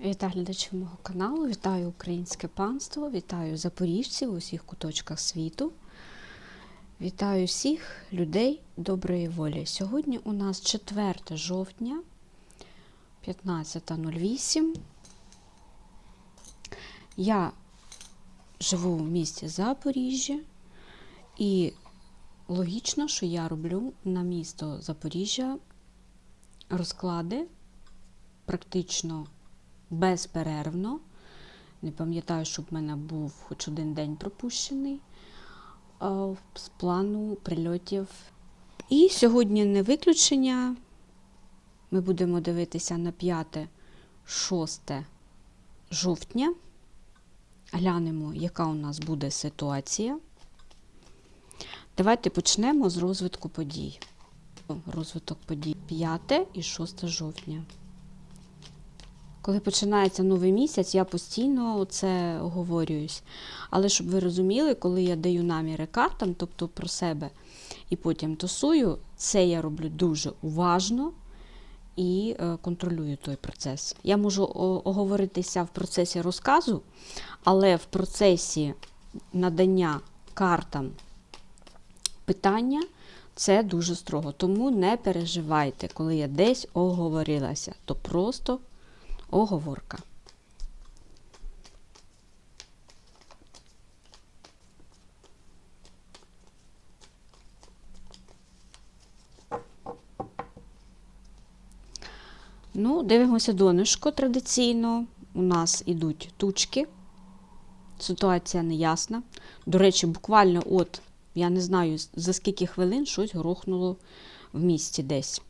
Вітаю глядачів мого каналу, вітаю українське панство, вітаю запоріжців у всіх куточках світу. Вітаю всіх людей доброї волі. Сьогодні у нас 4 жовтня 15.08. Я живу в місті Запоріжжя і логічно, що я роблю на місто Запоріжжя розклади практично безперервно. Не пам'ятаю, щоб в мене був хоч один день пропущений з плану прильотів. І сьогодні не виключення. Ми будемо дивитися на 5-6 жовтня. Глянемо, яка у нас буде ситуація. Давайте почнемо з розвитку подій. Розвиток подій 5 і 6 жовтня. Коли починається новий місяць, я постійно це оговорююсь. Але щоб ви розуміли, коли я даю наміри картам, тобто про себе, і потім тасую, це я роблю дуже уважно і е, контролюю той процес. Я можу оговоритися в процесі розказу, але в процесі надання картам питання це дуже строго. Тому не переживайте, коли я десь оговорилася, то просто оговорка. Ну, дивимося донышко традиційно. У нас ідуть тучки. Ситуація неясна. До речі, буквально от, я не знаю, за скільки хвилин щось грохнуло в місті десь.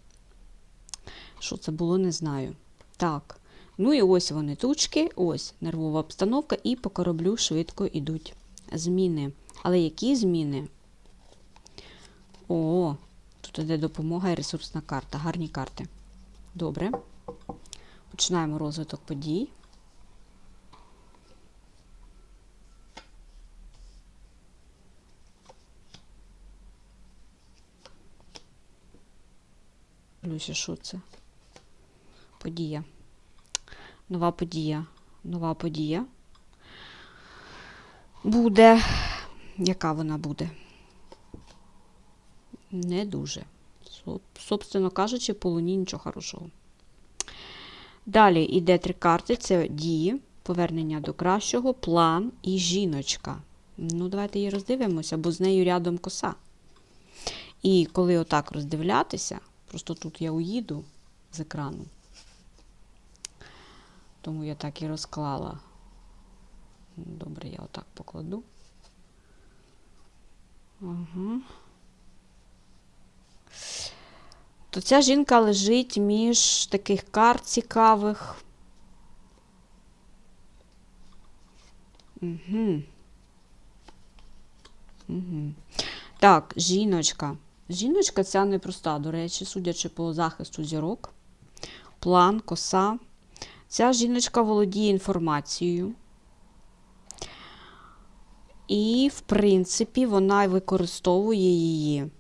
Що це було, не знаю. Так. Ну і ось вони тучки, ось нервова обстановка, і по кораблю швидко йдуть зміни. Але які зміни? О, тут іде допомога і ресурсна карта. Гарні карти. Добре. Починаємо розвиток подій. Люся, що це? Подія. Нова подія. Нова подія. Буде. Яка вона буде? Не дуже. Собственно кажучи, по луні нічого хорошого. Далі йде три карти: це дії, повернення до кращого, план і жіночка. Ну, давайте її роздивимося, бо з нею рядом коса. І коли отак роздивлятися, просто тут я уїду з екрану. Тому я так і розклала. Добре, я отак покладу. Ага. То ця жінка лежить між таких карт цікавих. Угу. Угу. Так, жіночка. Жіночка ця непроста, до речі, судячи по захисту зірок. План, коса. Ця жіночка володіє інформацією. І, в принципі, вона використовує її.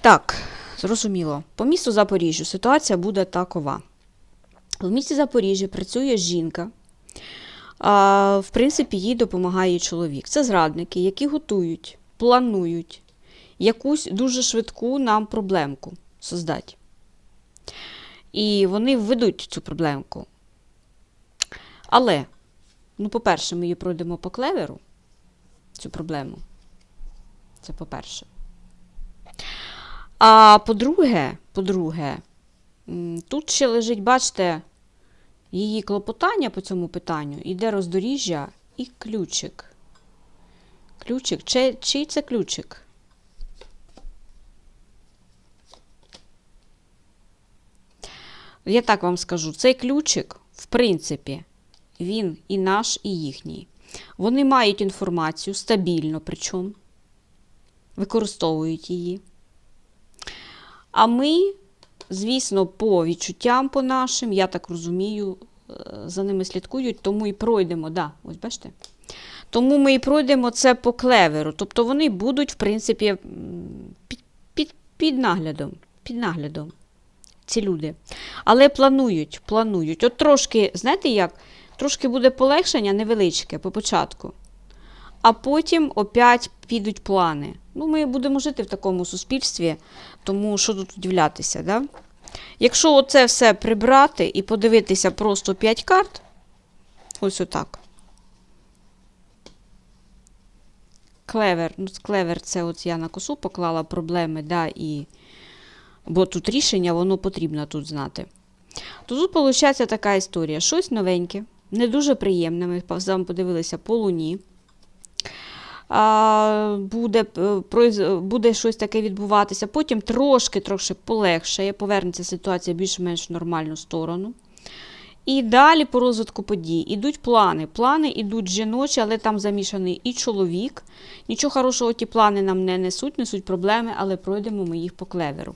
Так, зрозуміло. По місту Запоріжжю ситуація буде такова. В місті Запоріжжя працює жінка. В принципі, їй допомагає чоловік. Це зрадники, які готують, планують якусь дуже швидку нам проблемку создати. І вони введуть цю проблемку. Але, ну, по-перше, ми її пройдемо по клеверу, цю проблему. Це по-перше. А по-друге, по-друге, тут ще лежить, бачите, її клопотання по цьому питанню, іде роздоріжжя і ключик. Ключик. Чи, чий це ключик? Я так вам скажу, цей ключик, в принципі, він і наш, і їхній. Вони мають інформацію стабільно, причому використовують її. А ми, звісно, по відчуттям по нашим, я так розумію, е, за ними слідкують, тому і пройдемо. Да, ось бачите? Тому ми і пройдемо це по клеверу. Тобто вони будуть, в принципі, під, під, під наглядом. Під наглядом. Ці люди. Але планують, планують. От трошки, знаєте як? Трошки буде полегшення невеличке по початку. А потім опять підуть плани. Ну, ми будемо жити в такому суспільстві, тому що тут удивлятися, да? Якщо оце все прибрати і подивитися просто 5 карт, ось отак. Клевер, ну, клевер це от я на косу поклала проблеми, да, і... бо тут рішення, воно потрібно тут знати. То тут, виходить, така історія. Щось новеньке, не дуже приємне. Ми з вами подивилися по луні. Буде, е, буде щось таке відбуватися. Потім трошки трошки полегшає, повернеться ситуація більш-менш в нормальну сторону. І далі по розвитку подій ідуть плани. Плани ідуть жіночі, але там замішаний і чоловік. Нічого хорошого ті плани нам не несуть, несуть проблеми, але пройдемо ми їх по клеверу.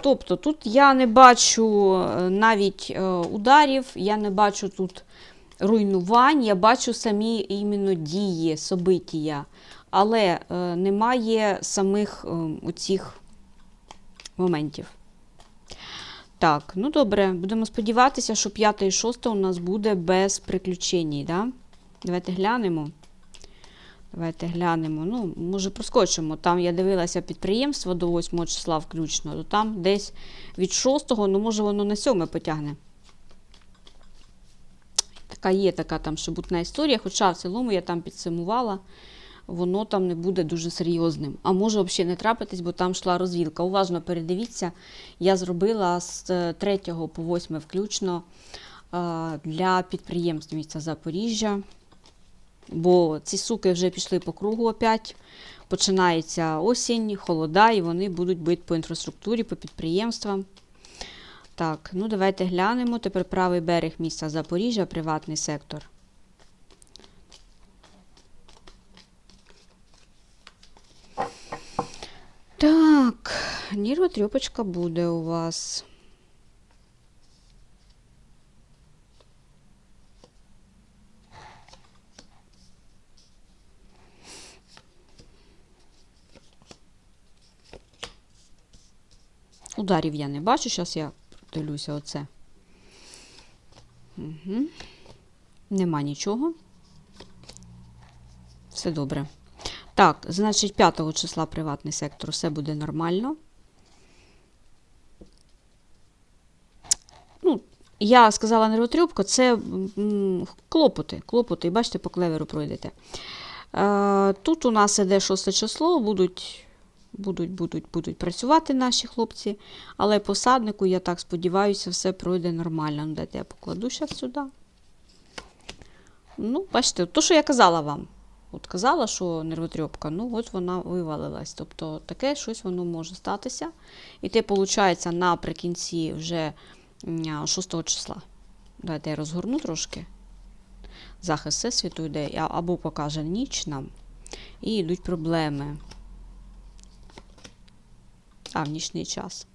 Тобто тут я не бачу е, навіть е, ударів, я не бачу тут руйнувань, я бачу самі іменно дії, собитія, але е, немає самих е, оцих моментів. Так, ну добре, будемо сподіватися, що 5 і 6 у нас буде без приключень. Да? Давайте глянемо. Давайте глянемо. Ну, може, проскочимо. Там я дивилася підприємство до 8 числа включно, то там десь від 6, ну, може, воно на 7 потягне. Така є така там шебутна історія, хоча в цілому я там підсумувала, воно там не буде дуже серйозним. А може взагалі не трапитись, бо там йшла розвілка. Уважно передивіться, я зробила з 3 по 8 включно е, для підприємств міста Запоріжжя. Бо ці суки вже пішли по кругу опять. Починається осінь, холода, і вони будуть бити по інфраструктурі, по підприємствам. Так, ну давайте глянемо. Тепер правий берег міста Запоріжжя, приватний сектор. Так, нервотрепочка буде у вас. Ударів я не бачу, зараз я дивлюся оце. Угу. Нема нічого. Все добре. Так, значить, 5 числа приватний сектор, все буде нормально. Ну, я сказала нервотрюбка, це клопоти. Клопоти, бачите, по клеверу пройдете. Е, тут у нас іде 6 число, будуть, будуть, будуть, будуть працювати наші хлопці, але посаднику, я так сподіваюся, все пройде нормально. Ну, Дайте я покладу зараз сюди. Ну, бачите, то, що я казала вам. От казала, що нервотрепка, ну от вона вивалилась. Тобто таке щось воно може статися. І те, виходить, наприкінці вже 6 числа. Давайте я розгорну трошки. Захист всесвіту йде, або покаже ніч нам. І йдуть проблеми. А, в нічний час.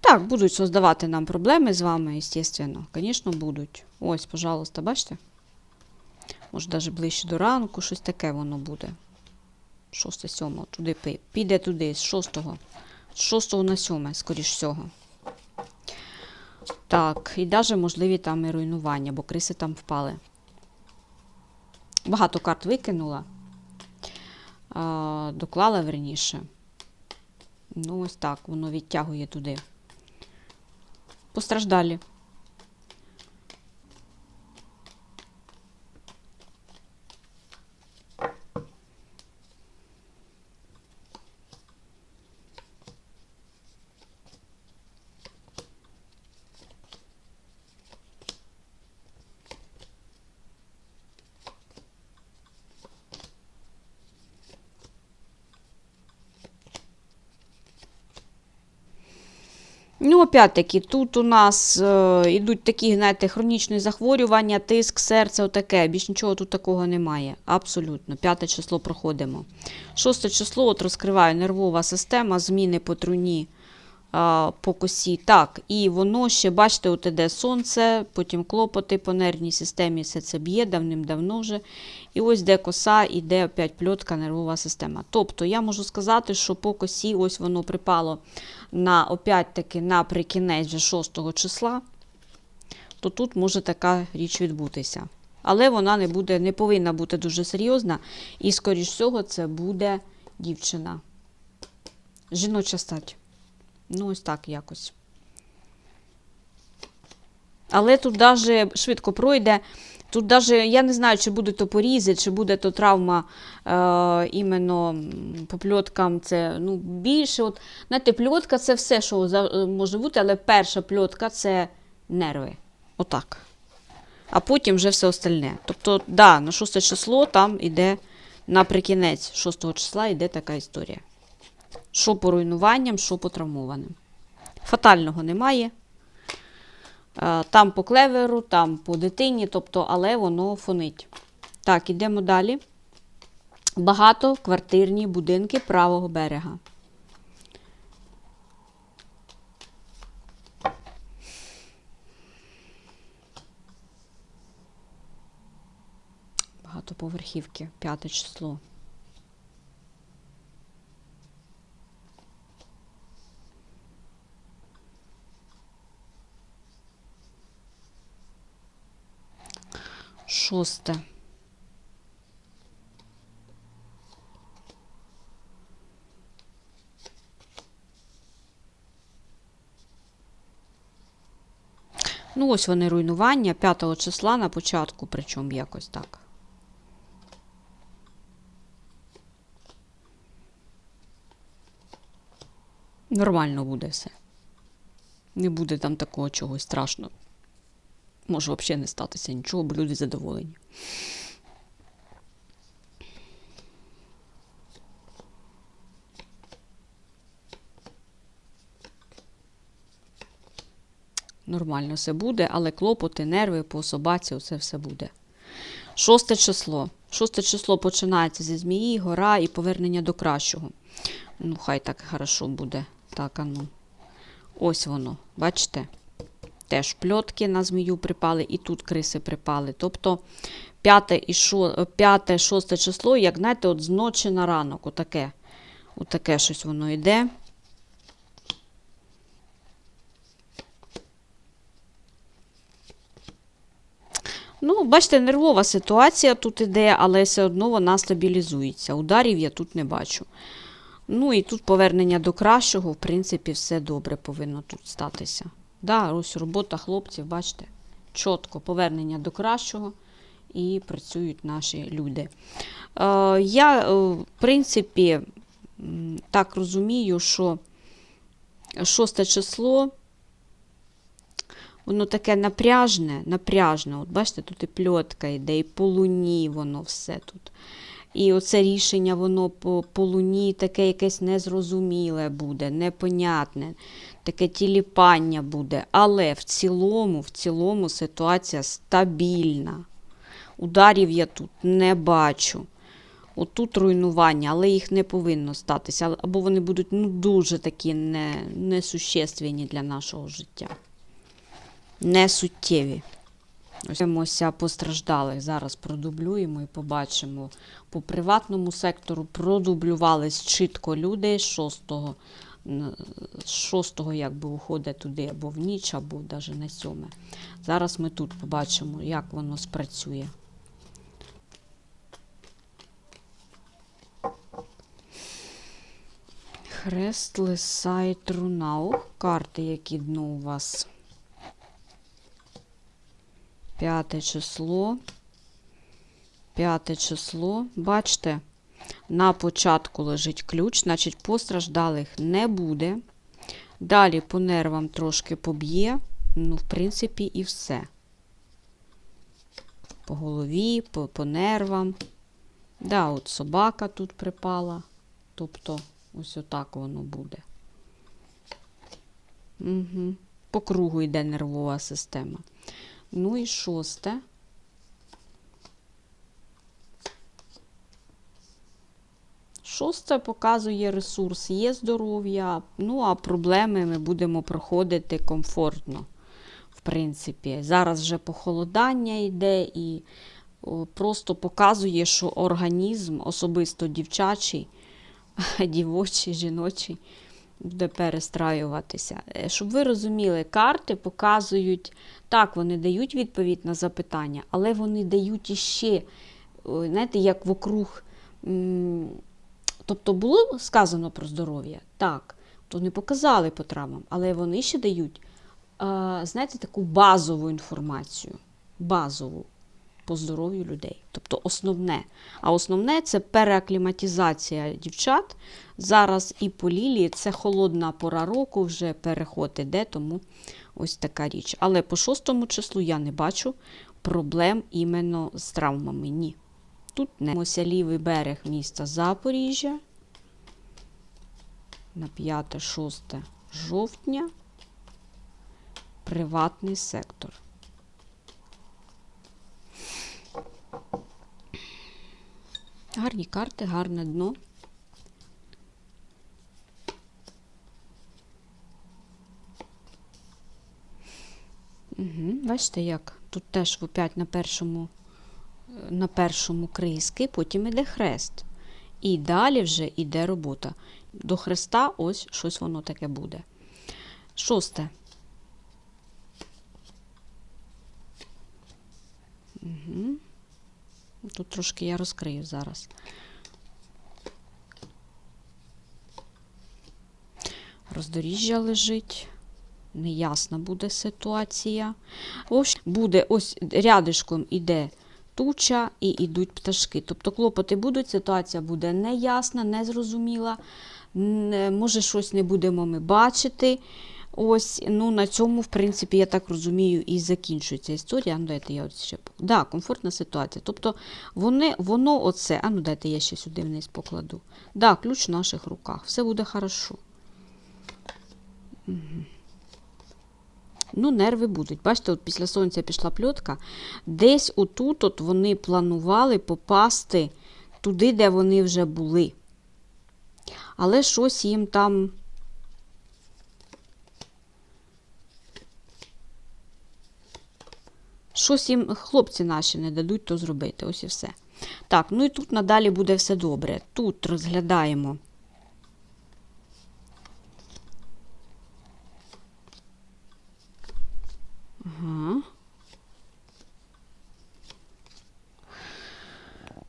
Так, будуть создавати нам проблеми з вами, звісно. Звісно, будуть. Ось, пожалуйста, бачите? Може, навіть ближче до ранку, щось таке воно буде. 6-7, туди піде туди, з 6. З 6 на 7, скоріш всього. Так, і навіть можливі там і руйнування, бо криси там впали. Багато карт викинула. Доклала верніше. Ну, ось так, воно відтягує туди. Постраждалі. Ну, опять-таки, тут у нас е, йдуть такі, знаєте, хронічні захворювання, тиск, серце, отаке. Більш нічого тут такого немає. Абсолютно. П'яте число проходимо. Шосте число от розкриваю нервова система, зміни по труні по косі. Так, і воно ще, бачите, от іде сонце, потім клопоти по нервній системі, все це б'є давним-давно вже. І ось де коса, іде опять пльотка, нервова система. Тобто я можу сказати, що по косі ось воно припало на опять-таки вже 6 числа, то тут може така річ відбутися. Але вона не буде, не повинна бути дуже серйозна. І, скоріш всього, це буде дівчина. Жіноча стать. Ну, ось так якось. Але тут даже швидко пройде. Тут даже, я не знаю, чи будуть то порізи, чи буде то травма е, іменно по пльоткам. Це ну, більше. От, знаєте, пльотка це все, що е, може бути, але перша пльотка це нерви. Отак. А потім вже все остальне. Тобто, да, на 6 число там іде наприкінець 6 числа йде така історія. Що по руйнуванням, що по травмованим. Фатального немає. Е, Там по клеверу, там по дитині, тобто, але воно фонить. Так, ідемо далі. Багатоквартирні будинки правого берега. Багатоповерхівки, п'яте число. Шосте. Ну, ось вони руйнування 5 числа на початку, причому якось так. Нормально буде все. Не буде там такого чогось страшного. Може взагалі не статися нічого, бо люди задоволені. Нормально все буде, але клопоти, нерви по собаці, оце все буде. Шосте число. Шосте число починається зі змії, гора і повернення до кращого. Ну, хай так хорошо буде. Так, а ну. Ось воно, бачите? Теж пльотки на змію припали, і тут криси припали. Тобто п'яте і шо, п'яте, шосте число, як знаєте, от з ночі на ранок, отаке. Отаке щось воно йде. Ну, бачите, нервова ситуація тут іде, але все одно вона стабілізується. Ударів я тут не бачу. Ну і тут повернення до кращого, в принципі, все добре повинно тут статися. Да, ось робота хлопців, бачите, чітко повернення до кращого і працюють наші люди. Е, я, е, в принципі, так розумію, що шосте число. Воно таке напряжне, напряжне. От бачите, тут і пльотка йде, і по луні воно все тут. І оце рішення, воно по, по луні таке якесь незрозуміле буде, непонятне, таке тіліпання буде. Але в цілому, в цілому ситуація стабільна. Ударів я тут не бачу. Отут руйнування, але їх не повинно статися. Або вони будуть ну, дуже такі не, несущественні для нашого життя не суттєві. Ось постраждалих. Зараз продублюємо і побачимо. По приватному сектору продублювались чітко люди з 6-го, н- з 6-го якби уходить туди або в ніч, або навіть на 7. Зараз ми тут побачимо, як воно спрацює. Хрест, лиса і труна. Ох, карти, які дно у вас. П'яте число. П'яте число. Бачите, на початку лежить ключ, значить постраждалих не буде. Далі по нервам трошки поб'є. Ну, в принципі, і все. По голові, по, по нервам. Да, от собака тут припала. Тобто, ось отак воно буде. Угу. По кругу йде нервова система. Ну і шосте. Шосте показує ресурс, є здоров'я, ну а проблеми ми будемо проходити комфортно. В принципі, зараз вже похолодання йде і просто показує, що організм, особисто дівчачий, дівочий, жіночий, буде перестраюватися. Е, Щоб ви розуміли, карти показують, так, вони дають відповідь на запитання, але вони дають іще, знаєте, як вокруг. Тобто було сказано про здоров'я, так, то не показали по травмам, але вони ще дають, знаєте, таку базову інформацію, базову по здоров'ю людей. Тобто основне. А основне це переакліматизація дівчат. Зараз і по лілії це холодна пора року, вже переход іде, тому ось така річ. Але по шостому числу я не бачу проблем іменно з травмами. Ні. Тут не Ось лівий берег міста Запоріжжя на 5-6 жовтня. Приватний сектор. Гарні карти, гарне дно. Угу, бачите, як? Тут теж опять на першому, е, на першому криски, потім іде хрест. І далі вже йде робота. До хреста ось щось воно таке буде. Шосте. Угу. Тут трошки я розкрию зараз. Роздоріжжя лежить. Неясна буде ситуація. Ось буде ось рядишком іде туча і йдуть пташки. Тобто клопоти будуть, ситуація буде неясна, незрозуміла. Не- Може, щось не будемо ми бачити. Ось, ну на цьому, в принципі, я так розумію, і закінчується історія. Ну, дайте я от ще. Да, комфортна ситуація. Тобто вони, воно оце. А ну дайте я ще сюди вниз покладу. Да, ключ в наших руках. Все буде хорошо. Ну, нерви будуть. Бачите, от після сонця пішла пльотка. Десь отут от вони планували попасти туди, де вони вже були. Але щось їм там. Щось їм хлопці наші не дадуть то зробити. Ось і все. Так, ну і тут надалі буде все добре. Тут розглядаємо. Ага.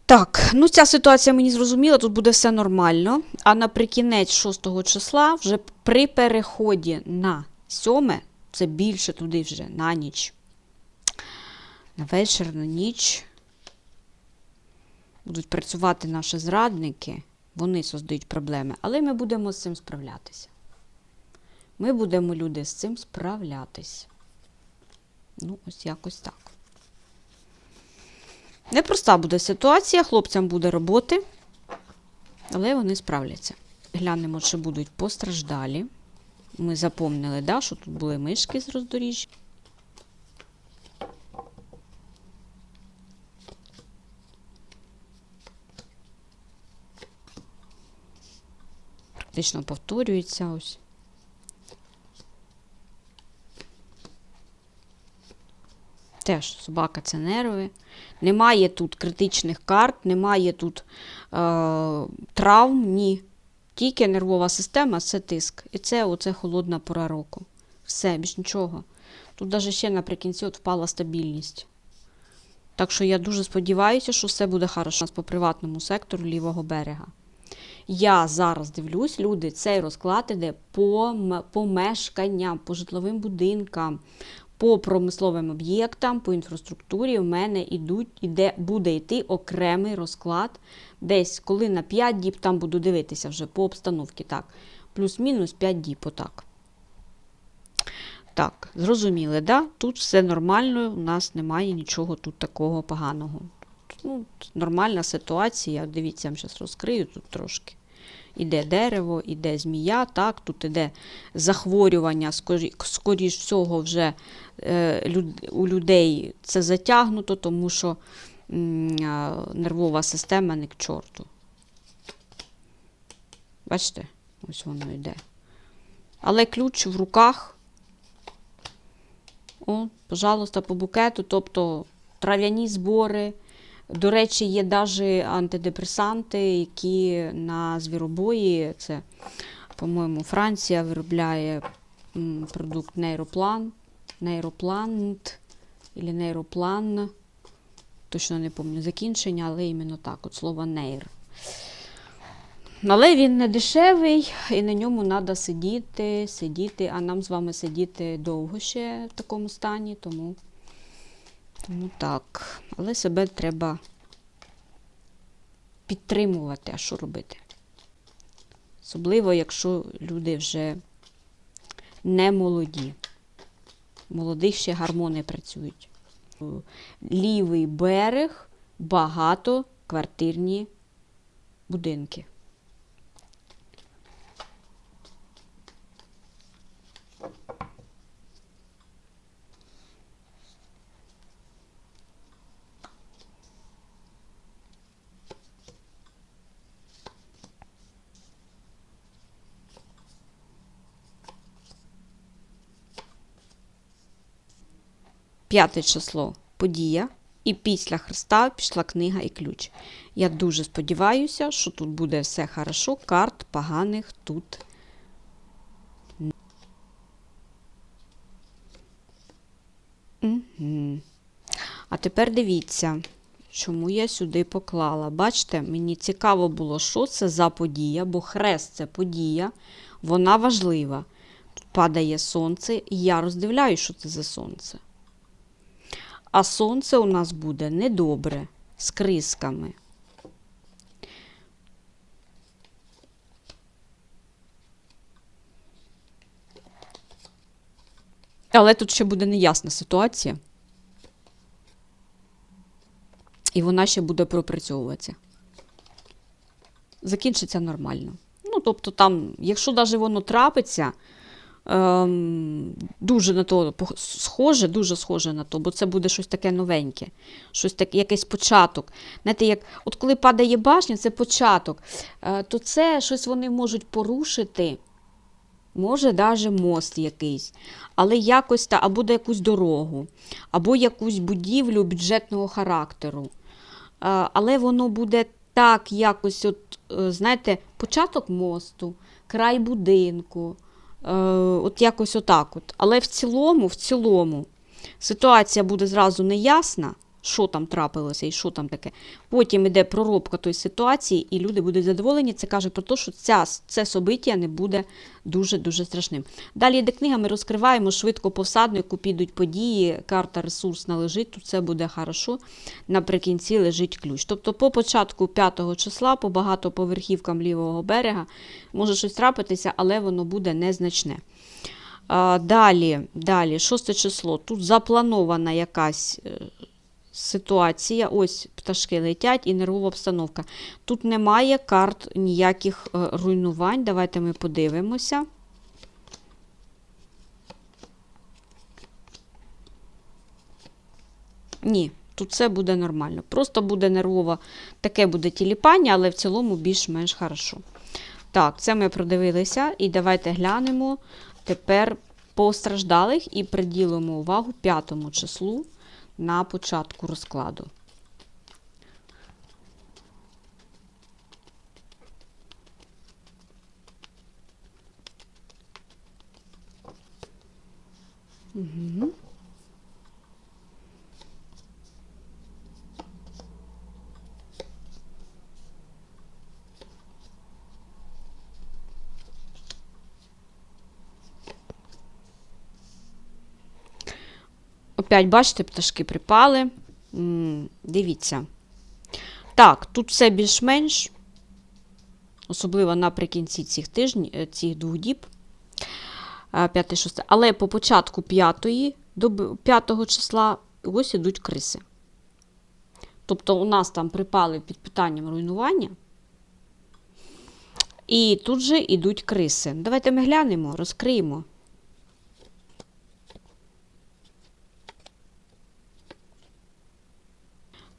Так, ну ця ситуація мені зрозуміла, тут буде все нормально. А наприкінець 6 числа, вже при переході на 7, це більше туди вже на ніч. На вечір, на ніч будуть працювати наші зрадники, вони создають проблеми, але ми будемо з цим справлятися. Ми будемо, люди, з цим справлятись. Ну, ось якось так. Непроста буде ситуація, хлопцям буде роботи, але вони справляться. Глянемо, чи будуть постраждалі. Ми запомнили, да, що тут були мишки з роздоріжжя. Практично повторюється ось. Теж собака це нерви. Немає тут критичних карт, немає тут е, травм, ні. Тільки нервова система це тиск. І це оце холодна пора року. Все, більш нічого. Тут навіть ще наприкінці от впала стабільність. Так що я дуже сподіваюся, що все буде хорошо у нас по приватному сектору лівого берега. Я зараз дивлюсь, люди, цей розклад іде по м- помешканням, по житловим будинкам, по промисловим об'єктам, по інфраструктурі. У мене ідуть, іде, буде йти окремий розклад. Десь, коли на 5 діб, там буду дивитися вже по обстановці. Так, плюс-мінус 5 діб, отак. Так, зрозуміли, да? Тут все нормально, у нас немає нічого тут такого поганого. Ну, нормальна ситуація. Дивіться, я вам зараз розкрию тут трошки. Іде дерево, іде змія, так, тут іде захворювання, скорі, скоріш всього, вже е, у людей це затягнуто, тому що нервова система не к чорту. Бачите, ось воно йде. Але ключ в руках. О, пожалуйста, по букету, тобто трав'яні збори. До речі, є навіть антидепресанти, які на звіробої, це, по-моєму, Франція виробляє продукт нейроплан, нейроплант, або нейроплан. Точно не пам'ятаю закінчення, але іменно так, от слово нейр. Але він не дешевий, і на ньому треба сидіти, сидіти, а нам з вами сидіти довго ще в такому стані, тому, тому так. Але себе треба підтримувати, а що робити? Особливо, якщо люди вже не молоді. Молодих ще гормони працюють. Лівий берег, багатоквартирні будинки. П'яте число подія. І після Христа пішла книга і ключ. Я дуже сподіваюся, що тут буде все хорошо. Карт поганих тут. Угу. А тепер дивіться, чому я сюди поклала. Бачите, мені цікаво було, що це за подія, бо хрест це подія, вона важлива. Тут падає сонце, і я роздивляю, що це за сонце. А сонце у нас буде недобре, з крисками. Але тут ще буде неясна ситуація. І вона ще буде пропрацьовуватися. Закінчиться нормально. Ну, тобто, там, якщо навіть воно трапиться, дуже на то схоже, дуже схоже на то, бо це буде щось таке новеньке, щось таке, якийсь початок. Знаєте, як, от коли падає башня, це початок, е, то це щось вони можуть порушити. Може, навіть мост якийсь, але якось та, або якусь дорогу, або якусь будівлю бюджетного характеру. Е, Але воно буде так, якось, от, е, знаєте, початок мосту, край будинку, от якось отак. От. Але в цілому, в цілому, ситуація буде зразу неясна, що там трапилося і що там таке. Потім іде проробка тої ситуації, і люди будуть задоволені. Це каже про те, що ця, це собиття не буде дуже-дуже страшним. Далі йде книга, ми розкриваємо швидко по всаднику, підуть події, карта ресурсна лежить, тут все буде хорошо. Наприкінці лежить ключ. Тобто по початку 5 числа, по багатоповерхівкам лівого берега, може щось трапитися, але воно буде незначне. Далі, далі, 6 число. Тут запланована якась е, ситуація. Ось пташки летять і нервова обстановка. Тут немає карт ніяких е, руйнувань. Давайте ми подивимося. Ні, тут все буде нормально. Просто буде нервово, таке буде тіліпання, але в цілому більш-менш хорошо. Так, це ми продивилися. І давайте глянемо тепер постраждалих і приділимо увагу п'ятому числу на початку розкладу. Угу. Опять, бачите, пташки припали. М, Дивіться. Так, тут все більш-менш, особливо наприкінці цих тижнів, е, цих двох діб. 5-6. Але по початку 5 доби, 5 числа ось ідуть криси. Тобто у нас там припали під питанням руйнування. І тут же йдуть криси. Давайте ми глянемо, розкриємо.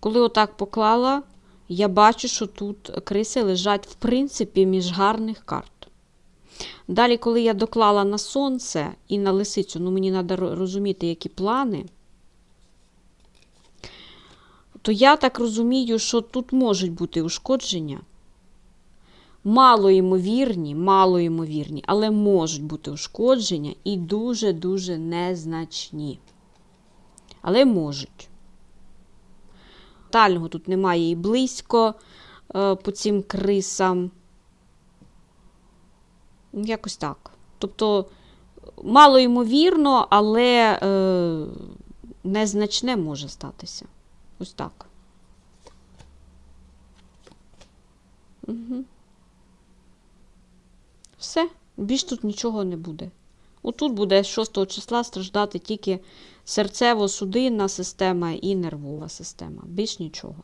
Коли отак поклала, я бачу, що тут криси лежать, в принципі, між гарних карт. Далі, коли я доклала на сонце і на лисицю, ну мені треба розуміти, які плани, то я так розумію, що тут можуть бути ушкодження. Мало ймовірні, мало ймовірні, але можуть бути ушкодження і дуже-дуже незначні. Але можуть. Тотального тут немає і близько е, по цим крисам. Якось так. Тобто, мало ймовірно, але е, незначне може статися. Ось так. Угу. Все, більш тут нічого не буде. Отут буде з 6 числа страждати тільки серцево-судинна система і нервова система. Більш нічого.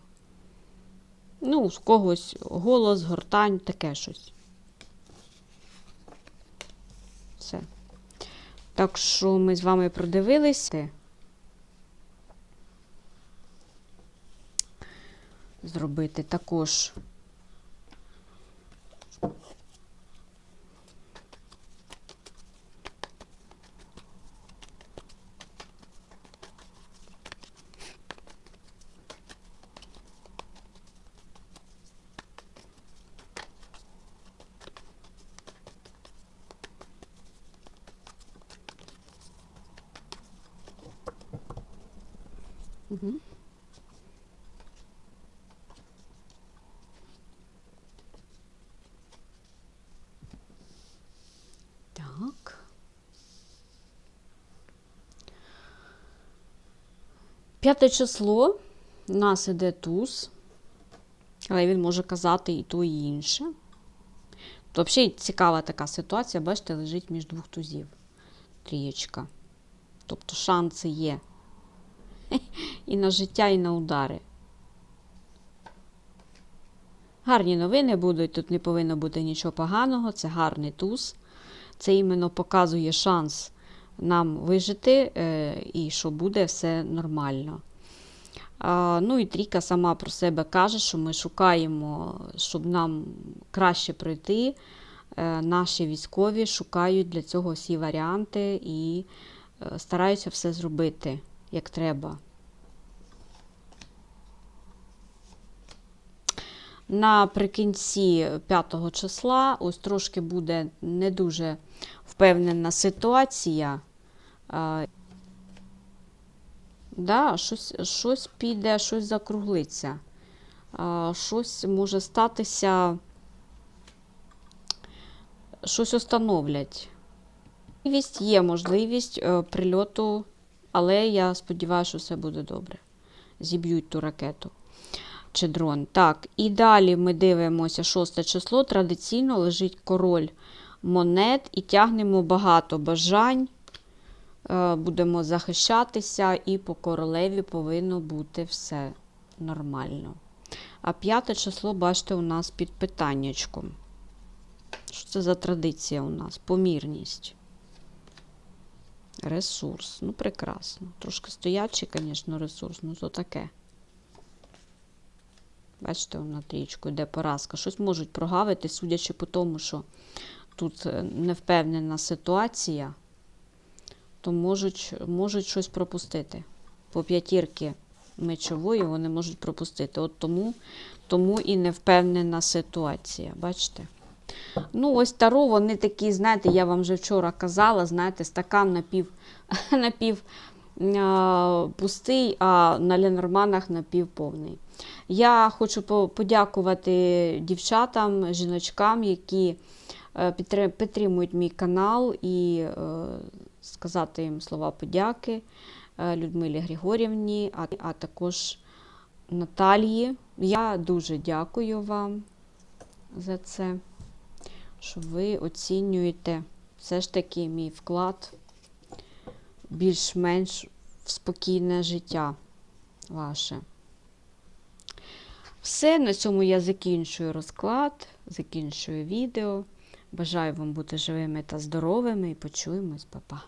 Ну, з когось голос, гортань, таке щось. Все. Так що ми з вами продивилися. Зробити також. Угу. Так. П'яте число. У нас іде туз, але він може казати і то, і інше. То взагалі цікава така ситуація, бачите, лежить між двох тузів. Трієчка. Тобто шанси є. І на життя, і на удари. Гарні новини будуть, тут не повинно бути нічого поганого, це гарний туз. Це іменно показує шанс нам вижити е, і що буде все нормально. Ну і Трійка сама про себе каже, що ми шукаємо, щоб нам краще пройти. Е, наші військові шукають для цього всі варіанти і е, стараються все зробити як треба. Наприкінці 5 числа ось трошки буде не дуже впевнена ситуація. А, да, щось, щось піде, щось закруглиться. А, щось може статися, щось установлять. Можливість є можливість е, прильоту, але я сподіваюся, що все буде добре. Зіб'ють ту ракету чи дрон. Так, і далі ми дивимося шосте число. Традиційно лежить король монет і тягнемо багато бажань. Е, Будемо захищатися, і по королеві повинно бути все нормально. А п'яте число, бачите, у нас під питаннячком. Що це за традиція у нас? Помірність. Ресурс. Ну, прекрасно. Трошки стоячий, звісно, ресурс, ну то таке. Бачите, на трічку йде поразка. Щось можуть прогавити, судячи по тому, що тут е, невпевнена ситуація, то можуть, можуть щось пропустити. По п'ятірки мечової вони можуть пропустити. От тому, тому і невпевнена ситуація. Бачите? Ну, ось таро, вони такі, знаєте, я вам вже вчора казала, знаєте, стакан напів, напів пустий, а на Ленорманах напівповний. Я хочу подякувати дівчатам, жіночкам, які е, підтримують мій канал і е, сказати їм слова подяки е, Людмилі Григорівні, а, а також Наталії. Я дуже дякую вам за це, що ви оцінюєте все ж таки мій вклад більш-менш в спокійне життя ваше. Все, на цьому я закінчую розклад, закінчую відео. Бажаю вам бути живими та здоровими і почуємось, Па-па.